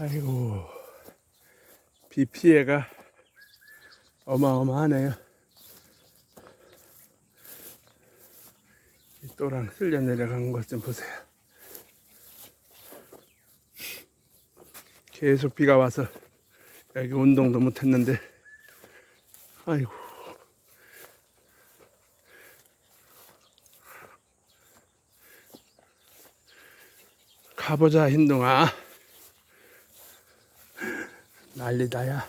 아이고 비 피해가 어마어마하네요. 이 또랑 쓸려 내려간 것 좀 보세요. 계속 비가 와서 여기 운동도 못했는데 아이고 가보자 흰동아 난리다야.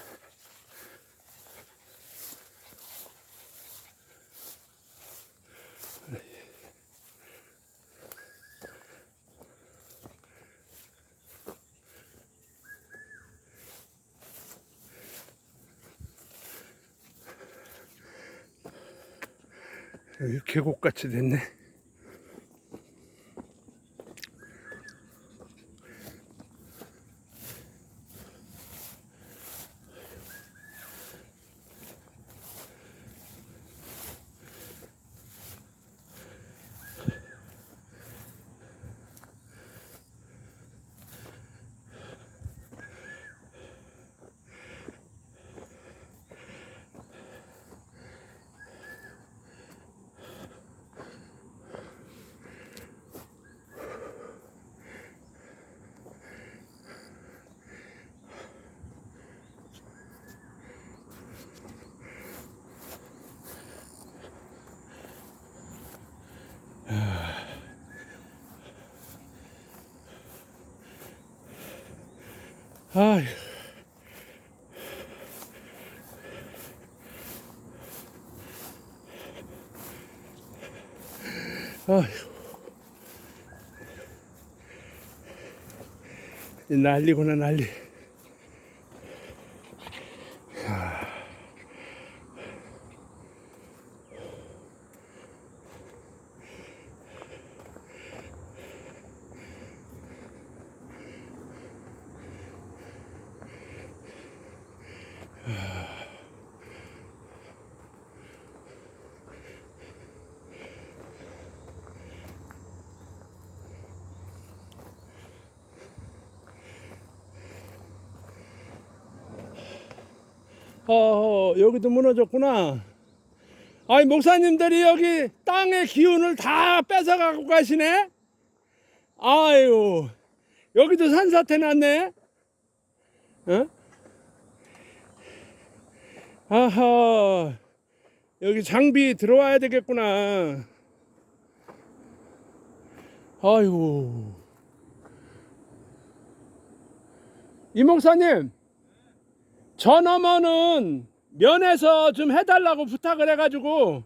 여기 계곡같이 됐네 아휴. 아휴. 이 난리구나 난리. 어, 여기도 무너졌구나. 아니, 목사님들이 여기 땅의 기운을 다 뺏어가고 가시네? 아유, 여기도 산사태 났네? 어? 아하, 여기 장비 들어와야 되겠구나. 아이고. 이 목사님, 저 너머는 면에서 좀 해달라고 부탁을 해가지고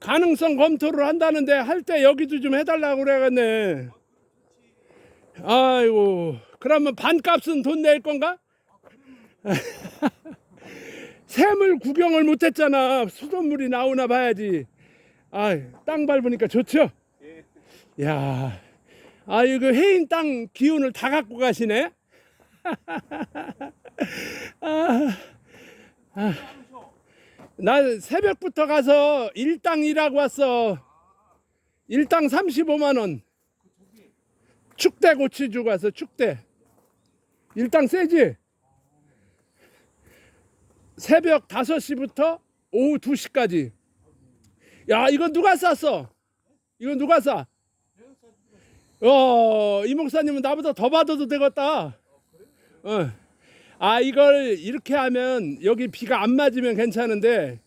가능성 검토를 한다는데 할 때 여기도 좀 해달라고 그래야겠네. 아이고 그러면 반값은 돈 낼 건가? 샘을 구경을 못했잖아. 수돗물이 나오나 봐야지. 아 땅 밟으니까 좋죠? 야, 아 이거 해인 땅 기운을 다 갖고 가시네. 나 새벽부터 가서 일당 일하고 왔어. 일당 35만 원. 축대 고치 주고 왔어. 축대. 일당 세지? 새벽 5시부터 오후 2시까지. 야, 이거 누가 쌌어? 이거 누가 싸? 어, 이 목사님은 나보다 더 받아도 되겠다. 어. 아 이걸 이렇게 하면 여기 비가 안 맞으면 괜찮은데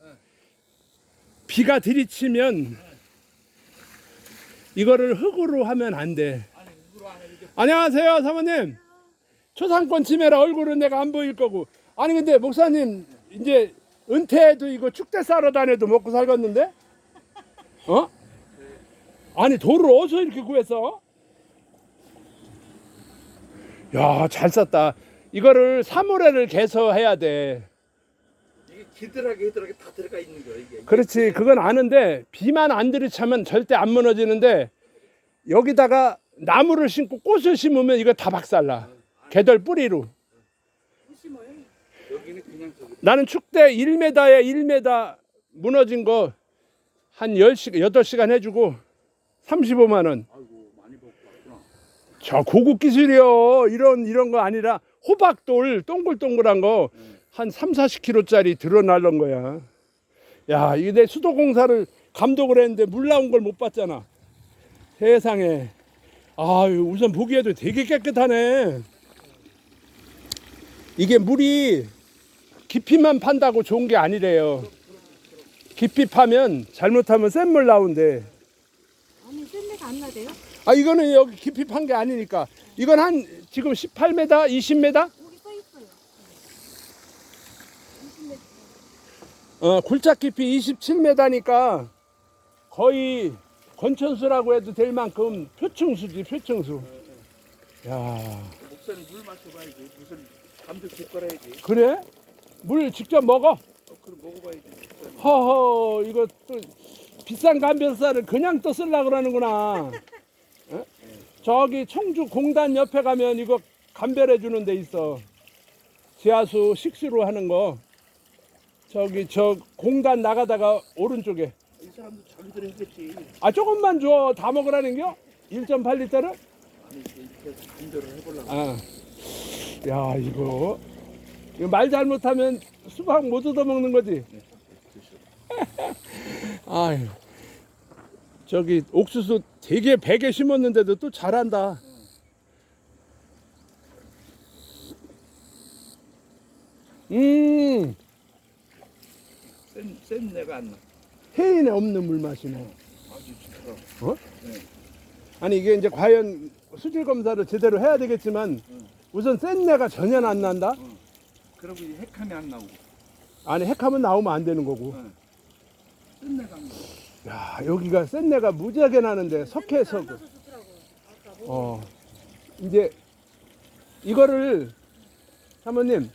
비가 들이치면 이거를 흙으로 하면 안 돼. 안녕하세요 사모님. 초상권 침해라 얼굴은 내가 안 보일 거고. 아니 근데 목사님 이제 은퇴해도 이거 축대 싸러 다녀도 먹고 살겠는데? 어? 아니 돌을 어디서 이렇게 구했어? 야잘 쌌다. 이거를 사물회를 개서해야 돼. 이게 기들하게 기들하게 다 들어가 있는 거야 이게. 그렇지. 그건 아는데 비만 안 들이차면 절대 안 무너지는데 여기다가 나무를 심고 꽃을 심으면 이거 다 박살나. 개들 뿌리로. 나는 축대 1m에 1m 무너진 거 한 10시간, 8시간 해주고 35만 원. 아이고 많이 먹고 왔구나. 저 고급 기술이요. 이런 이런 거 아니라 호박돌 동글동글한 거한 3, 40kg짜리 드러나는 거야. 야, 이게 내 수도공사를 감독을 했는데 물 나온 걸 못 봤잖아. 세상에. 아유, 우선 보기에도 되게 깨끗하네. 이게 물이 깊이만 판다고 좋은 게 아니래요. 깊이 파면 잘못하면 센물 나온대. 아니 샌데가 안 나대요? 아 이거는 여기 깊이 판 게 아니니까 이건 한 지금 18m, 20m? 여기 써 있어요. 어 굴착 깊이 27m니까 거의 건천수라고 해도 될 만큼 표층수지 표층수. 야 목사님 물 마셔봐야지. 무슨 감도 뒷거라야지. 그래? 물 직접 먹어? 어, 그럼 먹어봐야지. 허허 이거 또 비싼 감별사를 그냥 또 쓸라 그러는구나. 어? 저기 청주 공단 옆에 가면 이거 감별해 주는 데 있어. 지하수 식수로 하는 거. 저기 저 공단 나가다가 오른쪽에. 이 사람도 자기들이 했겠지. 아 조금만 줘. 다 먹으라는 겨? 1.8리터를? 아니 이렇게 감별을 해보려고. 아. 야 이거 이거 말 잘못하면 수박 못 얻어 먹는 거지. 아유. 저기 옥수수 되게 베개 심었는데도 또 잘한다. 음, 센, 센 내가 안 나. 해인에 없는 물 마시네. 아주 좋더라. 아니 이게 이제 과연 수질 검사를 제대로 해야 되겠지만 우선 센 내가 전혀 안 난다. 그러고 이 핵함이 안 나오고. 아니 핵하면 나오면 안 되는 거고. 센 내가 안 나오고. 야 여기가 센 내가 무지하게 나는데 석회서 안 나서 좋더라고요. 아까 뭐 어 이제 이거를 사모님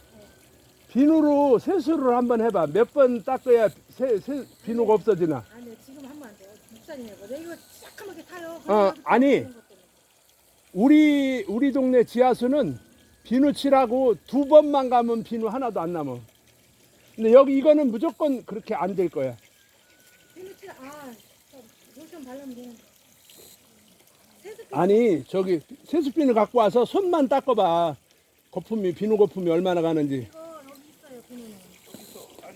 비누로 세수를 한번 해봐 몇 번 닦아야 세, 세, 비누가 없어지나 아니 지금 하면 안 돼요. 내 이거 새까맣게 타요. 어, 아니. 우리 우리 동네 지하수는 비누 칠하고 두 번만 가면 비누 하나도 안 남아 근데 여기 이거는 무조건 그렇게 안 될 거야 비누 칠 아, 저 로션 바르면 되는데. 아니 저기 세수비누 갖고 와서 손만 닦아봐 거품이 비누 거품이 얼마나 가는지 이거 여기 있어요. 비누는.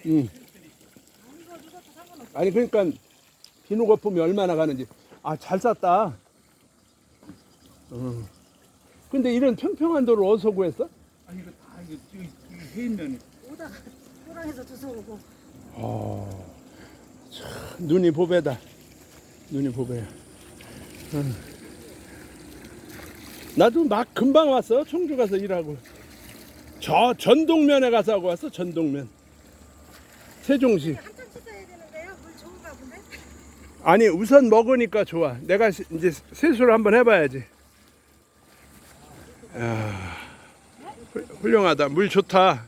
음. 아, 이거 이것도 상관없어. 아니 그러니까 비누 거품이 얼마나 가는지 아 잘 쌌다. 어. 근데 이런 평평한 돌을 어디서 구했어? 아니 이거 다 이거 이거 이거 해인면이. 오다가 호랑에서 주워오고. 어, 참 눈이 보배다. 눈이 보배야. 응. 나도 막 금방 왔어. 청주 가서 일하고. 저 전동면에 가서 하고 왔어. 전동면. 세종시. 한참 씻어야 되는데요. 물 좋은가 본데? 아니 우선 먹으니까 좋아. 내가 시- 이제 세수를 한번 해봐야지. 훌륭하다. 물 좋다.